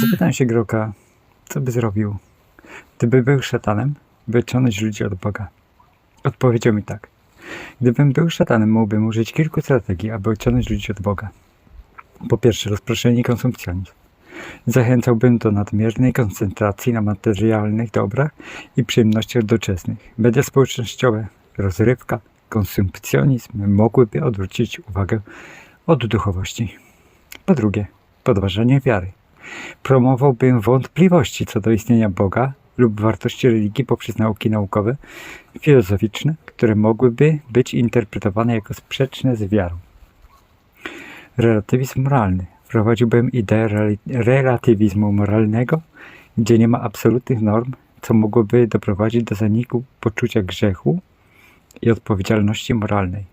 Zapytałem się Groka, co by zrobił, gdyby był szatanem, by odciągnąć ludzi od Boga. Odpowiedział mi tak. Gdybym był szatanem, mógłbym użyć kilku strategii, aby odciągnąć ludzi od Boga. Po pierwsze, rozproszenie konsumpcjonizm. Zachęcałbym do nadmiernej koncentracji na materialnych dobrach i przyjemnościach doczesnych. Media społecznościowe, rozrywka, konsumpcjonizm mogłyby odwrócić uwagę od duchowości. Po drugie, podważanie wiary. Promowałbym wątpliwości co do istnienia Boga lub wartości religii poprzez nauki naukowe, filozoficzne, które mogłyby być interpretowane jako sprzeczne z wiarą. Relatywizm moralny. Wprowadziłbym ideę rel- relatywizmu moralnego, gdzie nie ma absolutnych norm, co mogłoby doprowadzić do zaniku poczucia grzechu i odpowiedzialności moralnej.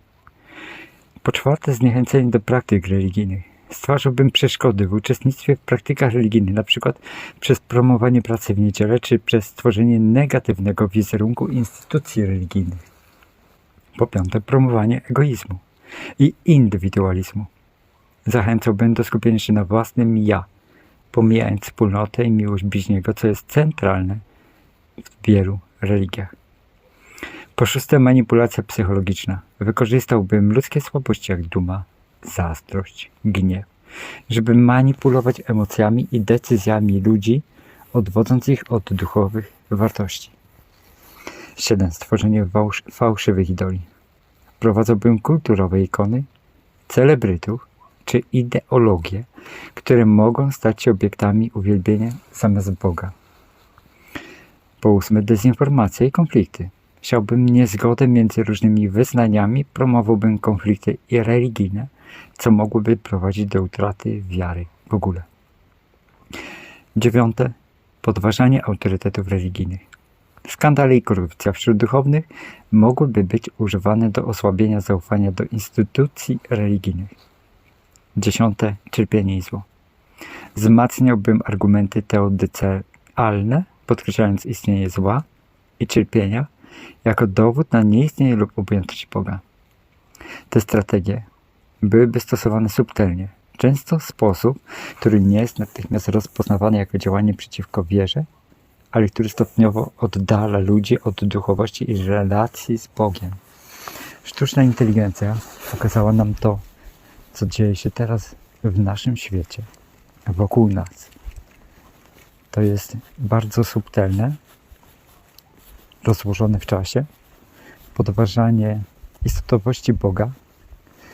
Po czwarte, zniechęcenie do praktyk religijnych. Stwarzałbym przeszkody w uczestnictwie w praktykach religijnych, np. przez promowanie pracy w niedzielę, czy przez stworzenie negatywnego wizerunku instytucji religijnych. Po piąte, promowanie egoizmu i indywidualizmu. Zachęcałbym do skupienia się na własnym ja, pomijając wspólnotę i miłość bliźniego, co jest centralne w wielu religiach. Po szóste, manipulacja psychologiczna. Wykorzystałbym ludzkie słabości jak duma, zazdrość, gniew, żeby manipulować emocjami i decyzjami ludzi, odwodząc ich od duchowych wartości. 7. Stworzenie fałsz, fałszywych idoli. Wprowadzałbym kulturowe ikony, celebrytów czy ideologie, które mogą stać się obiektami uwielbienia zamiast Boga. Po ósme, dezinformacja i konflikty. Chciałbym niezgodę między różnymi wyznaniami, promowałbym konflikty religijne, co mogłoby prowadzić do utraty wiary w ogóle. Dziewiąte, podważanie autorytetów religijnych. Skandale i korupcja wśród duchownych mogłyby być używane do osłabienia zaufania do instytucji religijnych. Dziesiąte, cierpienie i zło. Wzmacniałbym argumenty teodycealne, podkreślając istnienie zła i cierpienia jako dowód na nieistnienie lub objętość Boga. Te strategie byłyby stosowane subtelnie, często w sposób, który nie jest natychmiast rozpoznawany jako działanie przeciwko wierze, ale który stopniowo oddala ludzi od duchowości i relacji z Bogiem. Sztuczna inteligencja pokazała nam to, co dzieje się teraz w naszym świecie, wokół nas. To jest bardzo subtelne, rozłożone w czasie, podważanie istotowości Boga